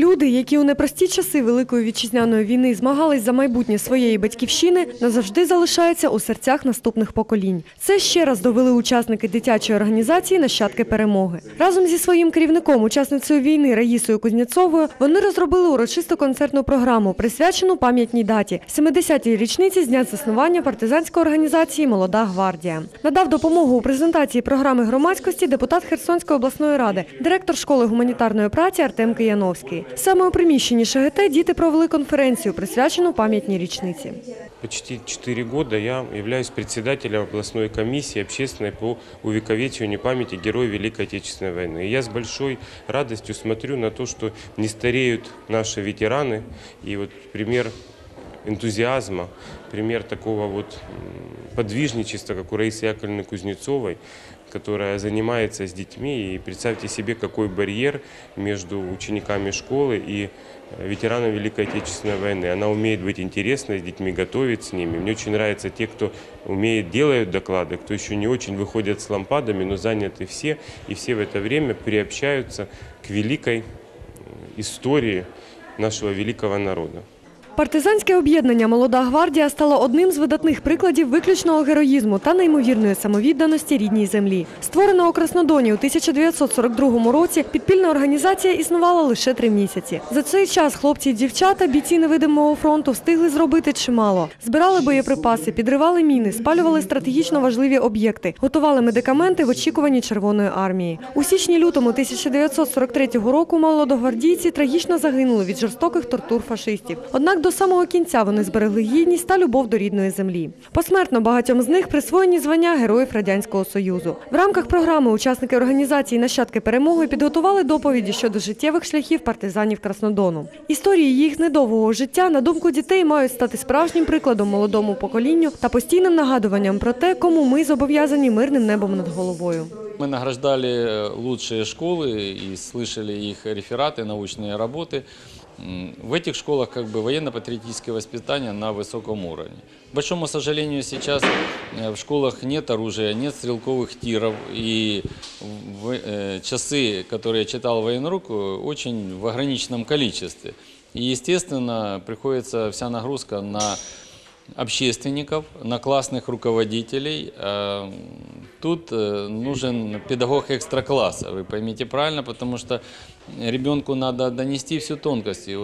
Люди, які у непрості часи Великої вітчизняної війни змагались за майбутнє своєї батьківщини, назавжди залишаються у серцях наступних поколінь. Це ще раз довели учасники дитячої організації Нащадки перемоги. Разом зі своїм керівником, учасницею війни Раїсою Кузнєцовою, вони розробили урочисту концертну програму, присвячену пам'ятній даті 70-й річниці з дня заснування партизанської організації Молода гвардія. Надав допомогу у презентації програми громадськості депутат Херсонської обласної ради, директор школи гуманітарної праці Артем Кияновський. Саме у приміщенні ШГТ діти провели конференцію, присвячену пам'ятній річниці. Почти 4 года я являюсь председателем областной комиссии общественной по увековечиванию памяти героев Великой Отечественной войны. И я с большой радостью смотрю на то, что не стареют наши ветераны. И вот пример энтузиазма, пример такого вот м, подвижничества, как у Раисы Яковлевны Кузнецовой, которая занимается с детьми. И представьте себе, какой барьер между учениками школы и э, ветеранами Великой Отечественной войны. Она умеет быть интересной с детьми, готовить с ними. Мне очень нравятся те, кто умеет, делают доклады, кто еще не очень выходят с лампадами, но заняты все. И все в это время приобщаются к великой э, истории нашего великого народа. Партизанське об'єднання Молода гвардія стало одним з видатних прикладів виключного героїзму та неймовірної самовідданості рідній землі. Створена у Краснодоні у 1942 році, підпільна організація існувала лише три місяці. За цей час хлопці і дівчата, бійці невидимого фронту, встигли зробити чимало. Збирали боєприпаси, підривали міни, спалювали стратегічно важливі об'єкти, готували медикаменти в очікуванні Червоної армії. У січні-лютому 1943 року молодогвардійці трагічно загинули від жорстоких тортур фашистів. Однак до самого кінця вони зберегли гідність та любов до рідної землі. Посмертно багатьом з них присвоєні звання Героїв Радянського Союзу. В рамках програми учасники організації Нащадки перемоги підготували доповіді щодо життєвих шляхів партизанів Краснодону. Історії їх недовгого життя, на думку дітей, мають стати справжнім прикладом молодому поколінню та постійним нагадуванням про те, кому ми зобов'язані мирним небом над головою. Мы награждали э, лучшие школы и слышали их рефераты, научные работы. М, В этих школах как бы военно-патриотическое воспитание на высоком уровне. К большому сожалению, сейчас э, в школах нет оружия, нет стрелковых тиров, и в- э, часы, которые я читал военрук, э, очень в ограниченном количестве. И, естественно, приходится вся нагрузка на общественников, на классных руководителей. Э, Тут э, нужен педагог экстра-класса, вы поймите правильно, потому что ребенку надо донести всю тонкости.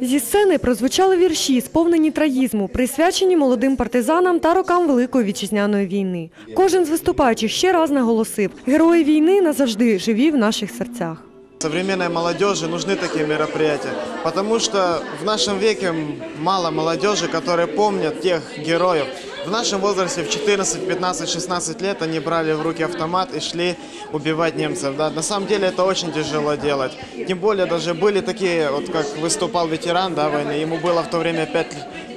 Зі сцени прозвучали вірші, сповнені траїзму, присвячені молодим партизанам та рокам Великої вітчизняної війни. Кожен з виступаючих ще раз наголосив: герої війни назавжди живі в наших серцях. Современной молодежи нужны такие мероприятия, потому что в нашем веке мало молодежи, которые помнят тех героев. В нашем возрасте в 14, 15, 16 лет они брали в руки автомат и шли убивать немцев. Да? На самом деле это очень тяжело делать. Тем более даже были такие, вот как выступал ветеран да, войны, ему было в то время 5,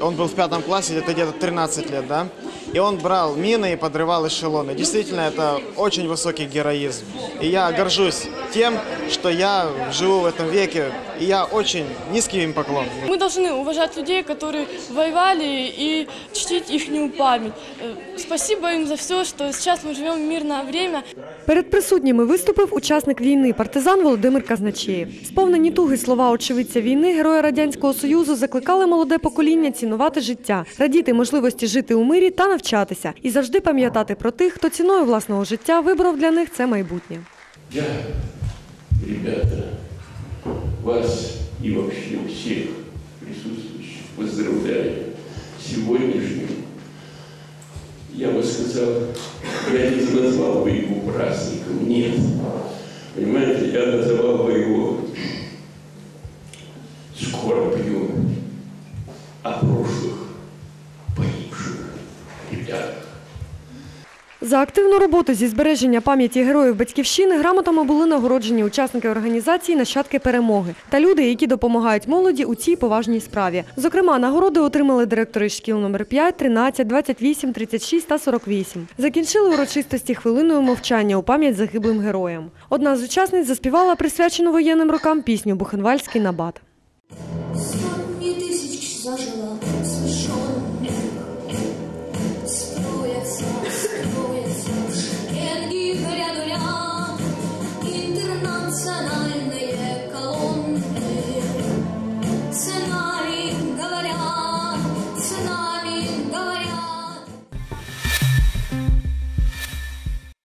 он был в пятом классе, это где-то 13 лет, да? И он брал мины и подрывал эшелоны. Действительно, это очень высокий героизм. И я горжусь тем, что я живу в этом веке, и я очень низкий им поклон. Мы должны уважать людей, которые воевали, и чтить их память. Э, Спасибо им за все, что сейчас мы живем в мирное время. Перед присутніми виступив учасник війни, партизан Володимир Казначеєв. Сповнені туги слова очевидця війни, героя радянського союзу закликали молоде покоління цінувати життя, радіти можливості жити у мирі та навчатися, і завжди пам'ятати про тих, хто ціною власного життя вибрав для них це майбутнє. Я, Ребята, вас и вообще всех присутствующих поздравляю сегодняшним. Я бы сказал, я не назвал бы его праздником, нет. Понимаете, я называл бы его скорбью о прошлых погибших ребятах. За активну роботу зі збереження пам'яті героїв батьківщини грамотами були нагороджені учасники організації Нащадки перемоги та люди, які допомагають молоді у цій поважній справі. Зокрема, нагороди отримали директори шкіл номер 5, 13, 28, 36 та 48. Закінчили урочистості хвилиною мовчання у пам'ять загиблим героям. Одна з учасниць заспівала присвячену воєнним рокам пісню Бухенвальський набат. Сотни тысяч зажила